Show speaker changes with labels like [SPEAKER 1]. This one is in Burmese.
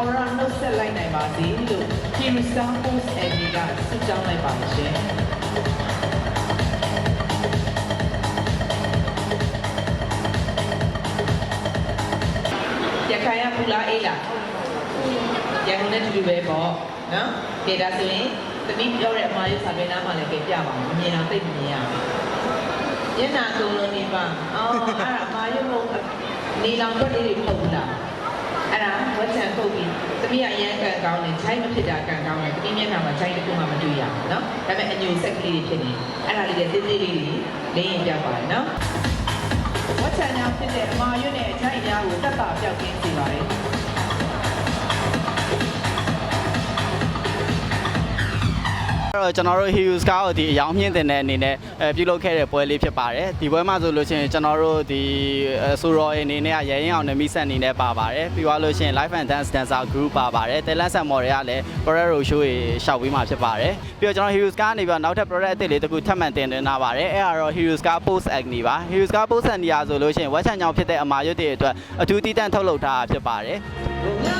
[SPEAKER 1] ဝရနှုတ်ဆက်လိုက်နိုင်ပါစေလို့ Kiristan Post Amy ကဆုတောင်းလိုက်ပါရှင်ရခိုင်ကပူလာအေးလားရန်ကုန်နဲ့တူတူပဲပေါ့နော်ကဲဒါဆိုရင်သမီးပြောတဲ့အမှားရစာပေနားမှာလည်းကြပြပါမယ်မြင်အောင်သိပ်မမြင်ရဘူးညနာကုန်လုံးနေပါအော်အဲ့ဒါအမှားရမဟုတ်နေလောင်ွက်လေးတွေပုံလားအဲ့ဒါဝတ်ချံပုတ်ပြီး သမီးကအရန်ကန်ကောင်းတယ်ခြိုင်းမဖြစ်တာကန်ကောင်းတယ်သမီးမျက်နှာမှာခြိုင်းတစ်ခုမှမတွေ့ရဘူးနော်ဒါပေမဲ့အညိုဆက်ကလေးတွေဖြစ်နေအဲ့ဒါလေးတွေသေးသေးလေးတွေလင်းရင်ပြပါတယ်နော်ဝတ်ချံညာဖြစ်တဲ့အမာရွတ်နဲ့အချိုက်အများကိုတက်တာပြောက်ကင်းစေပါတယ်
[SPEAKER 2] တော့ကျွန်တော်တို့ Hughes ကားကိုဒီအယောင်မြင့်တင်တဲ့အနေနဲ့အဲပြုလုပ်ခဲ့တဲ့ပွဲလေးဖြစ်ပါတယ်ဒီပွဲမှာဆိုလို့ရှိရင်ကျွန်တော်တို့ဒီဆိုရောအနေနဲ့ရရင်အောင်နဲ့မိဆက်အနေနဲ့ပါပါတယ်ပြီးသွားလို့ရှိရင် Live and Dance Dancer Group ပါပါတယ်တယ်လန်ဆန်မော်တွေကလည်း Project Show တွေရှောက်ပြီးမှဖြစ်ပါတယ်ပြီးတော့ကျွန်တော် Hughes ကားနေပြီးတော့နောက်ထပ် project အသစ်လေးတစ်ခုထပ်မံတင်သွင်းလာပါတယ်အဲ့ဒါတော့ Hughes ကား Post Agni ပါ Hughes ကား Post Agni ရာဆိုလို့ရှိရင်ဝက်ချန်ကြောင်ဖြစ်တဲ့အမာရွတ်တွေအတွက်အထူးတည်တံ့ထုတ်လုပ်ထားတာဖြစ်ပါတယ်
[SPEAKER 1] ငါ